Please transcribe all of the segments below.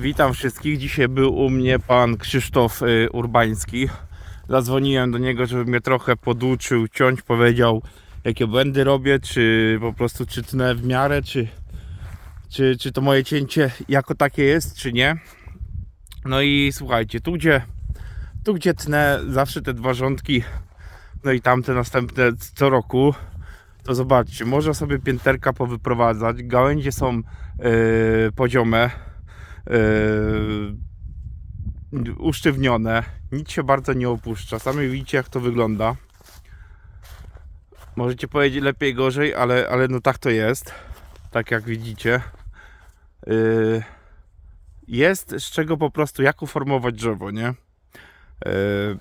Witam wszystkich. Dzisiaj był u mnie pan Krzysztof y, Urbański. Zadzwoniłem do niego, żeby mnie trochę poduczył, ciąć, powiedział jakie błędy robię, czy po prostu czy tnę w miarę, czy, czy, czy to moje cięcie jako takie jest, czy nie. No i słuchajcie, tu gdzie, tu gdzie tnę zawsze te dwa rządki, no i tamte następne co roku, to zobaczcie, można sobie pięterka powyprowadzać, gałęzie są yy, poziome, yy, usztywnione, nic się bardzo nie opuszcza. Sami widzicie jak to wygląda. Możecie powiedzieć lepiej, gorzej, ale, ale no tak to jest. Tak jak widzicie. Yy, jest z czego po prostu jak uformować drzewo, nie? Yy,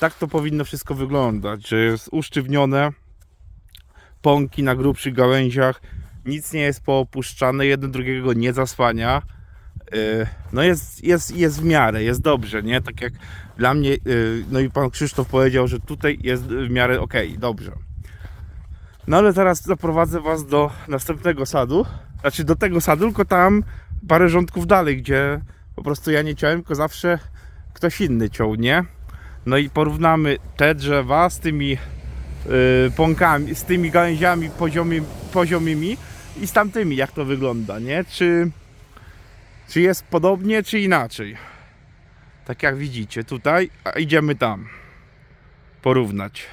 tak to powinno wszystko wyglądać, że jest usztywnione, pąki na grubszych gałęziach, nic nie jest poopuszczane, jeden drugiego nie zasłania. Yy, No jest, jest, jest w miarę, jest dobrze, nie? Tak jak dla mnie, yy, no i pan Krzysztof powiedział, że tutaj jest w miarę ok, dobrze. No ale teraz zaprowadzę was do następnego sadu, znaczy do tego sadu, tylko tam parę rządków dalej, gdzie po prostu ja nie ciąłem, tylko zawsze ktoś inny ciął, nie? No i porównamy te drzewa z tymi yy, pąkami, z tymi gałęziami poziomi, poziomymi i z tamtymi, jak to wygląda, nie? Czy, czy jest podobnie, czy inaczej? Tak jak widzicie tutaj, a idziemy tam porównać.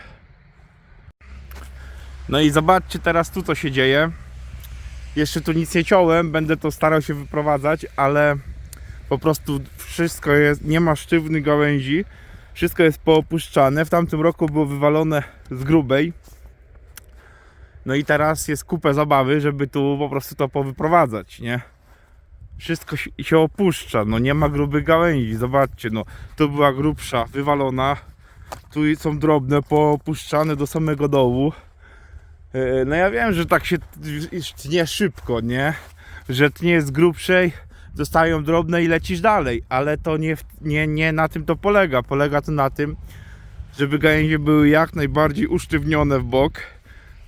No i zobaczcie teraz tu co się dzieje. Jeszcze tu nic nie ciąłem, będę to starał się wyprowadzać, ale po prostu wszystko jest, nie ma sztywnych gałęzi, wszystko jest poopuszczane. W tamtym roku było wywalone z grubej. No i teraz jest kupę zabawy, żeby tu po prostu to powyprowadzać, nie? Wszystko się- opuszcza, no nie ma grubych gałęzi, zobaczcie, no tu była grubsza, wywalona, tu są drobne, poopuszczane do samego dołu. E, No ja wiem, że tak się tnie szybko, nie? Że tnie z grubszej, zostają drobne i lecisz dalej, ale to nie, nie, nie na tym to polega. Polega to na tym, żeby gałęzie były jak najbardziej usztywnione w bok,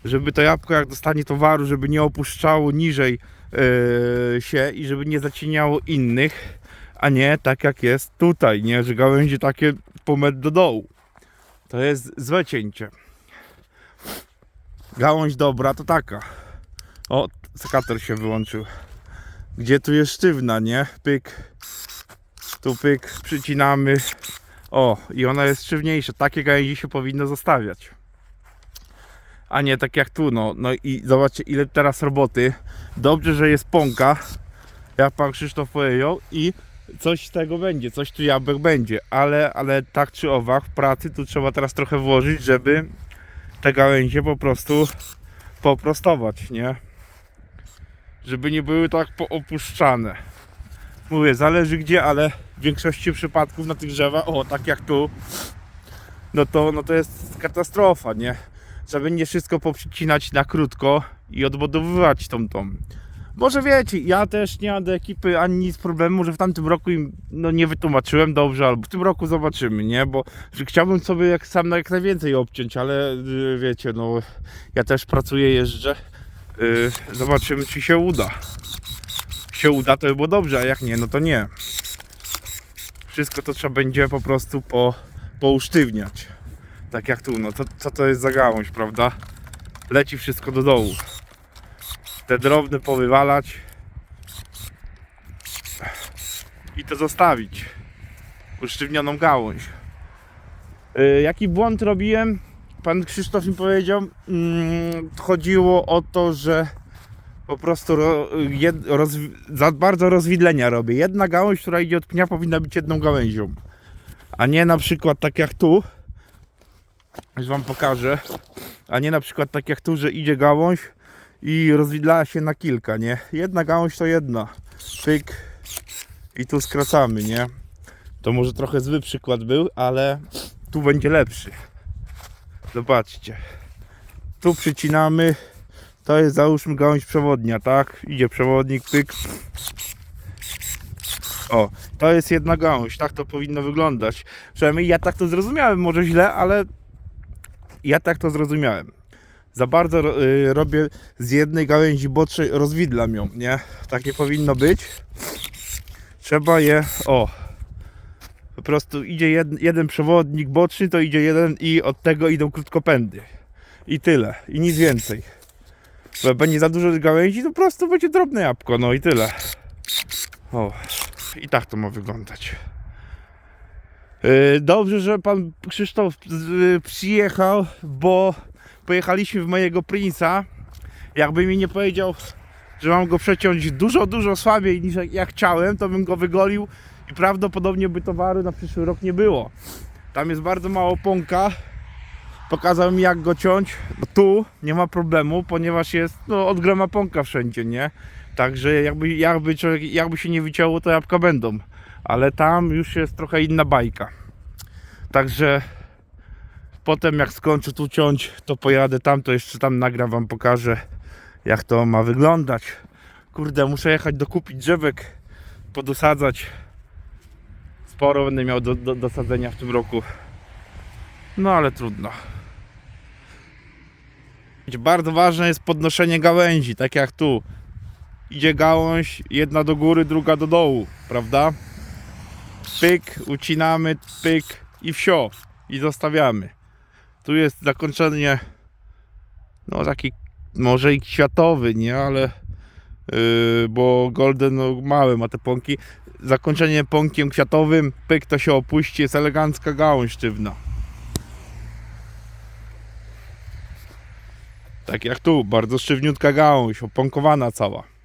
żeby to jabłko jak dostanie towaru, żeby nie opuszczało niżej e, się i żeby nie zacieniało innych, a nie tak jak jest tutaj, nie? Że gałęzie takie po do dołu. To jest złe cięcie. Gałąź dobra to taka. O, sekator się wyłączył. Gdzie tu jest sztywna, nie? Pyk. Tu pyk, przycinamy. O, i ona jest sztywniejsza. Takie gałęzi się powinno zostawiać. A nie tak jak tu, no. No i zobaczcie, ile teraz roboty. Dobrze, że jest pąka, jak pan Krzysztof powiedział, i coś z tego będzie, coś tu jabłek będzie, ale, ale tak czy owak, w pracy tu trzeba teraz trochę włożyć, żeby te gałęzie po prostu poprostować, nie? Żeby nie były tak poopuszczane. Mówię, zależy gdzie, ale w większości przypadków na tych drzewach, o tak jak tu, no to, no to jest katastrofa, nie? Żeby nie wszystko poprzycinać na krótko i odbudowywać tą tą. Może wiecie, ja też nie mam do ekipy ani nic problemu, że w tamtym roku im no, nie wytłumaczyłem dobrze, albo w tym roku zobaczymy, nie? Bo chciałbym sobie jak sam jak najwięcej obciąć, ale y, wiecie, no ja też pracuję, jeżdżę. Y, zobaczymy czy się uda. się uda, to by było dobrze, a jak nie, no to nie. Wszystko to trzeba będzie po prostu po, pousztywniać. Tak jak tu, no to, co to jest za gałąź, prawda? Leci wszystko do dołu. Te drobne powywalać i to zostawić. Usztywnioną gałąź. Y, Jaki błąd robiłem? Pan Krzysztof mi powiedział, mm, chodziło o to, że po prostu za bardzo rozwidlenia robię. Jedna gałąź, która idzie od pnia, powinna być jedną gałęzią. A nie na przykład tak jak tu. Już wam pokażę. A nie na przykład tak jak tu, że idzie gałąź i rozwidla się na kilka, nie? Jedna gałąź to jedna. Pyk. I tu skracamy, nie? To może trochę zły przykład był, ale tu będzie lepszy. Zobaczcie. Tu przycinamy. To jest załóżmy gałąź przewodnia, tak? Idzie przewodnik, pyk. O, to jest jedna gałąź, tak to powinno wyglądać. Przynajmniej ja tak to zrozumiałem, może źle, ale ja tak to zrozumiałem. Za bardzo y, robię z jednej gałęzi boczej, rozwidlam ją, nie? Tak nie powinno być. trzeba je, o, po prostu idzie jed, jeden przewodnik boczny, to idzie jeden i od tego idą krótkopędy. I tyle, i nic więcej. Bo będzie za dużo gałęzi, to po prostu będzie drobne jabłko, no i tyle. O, i tak to ma wyglądać. Yy, Dobrze, że pan Krzysztof z- przyjechał, bo pojechaliśmy w mojego Prince'a. Jakby mi nie powiedział, że mam go przeciąć dużo, dużo słabiej niż jak chciałem, to bym go wygolił i prawdopodobnie by towaru na przyszły rok nie było. Tam jest bardzo mało pąka. Pokazał mi jak go ciąć. No tu nie ma problemu, ponieważ jest no, od groma pąka wszędzie, nie? Także jakby, jakby, człowiek, jakby się nie wycięło, to jabłka będą. Ale tam już jest trochę inna bajka. Także potem jak skończę tu ciąć, to pojadę tam, to jeszcze tam nagram wam pokażę jak to ma wyglądać. Kurde, muszę jechać dokupić drzewek, podosadzać. Sporo będę miał do, do, sadzenia w tym roku. No ale trudno. Bardzo ważne jest podnoszenie gałęzi, tak jak tu. Idzie gałąź, jedna do góry, druga do dołu, prawda? Pyk, ucinamy, pyk i wsio. I zostawiamy. Tu jest zakończenie, no taki może i kwiatowy, nie, ale yy, bo golden no, małe ma te pąki. Zakończenie pąkiem kwiatowym, pyk to się opuści, jest elegancka gałąź sztywna. Tak jak tu, bardzo sztywniutka gałąź, opąkowana cała.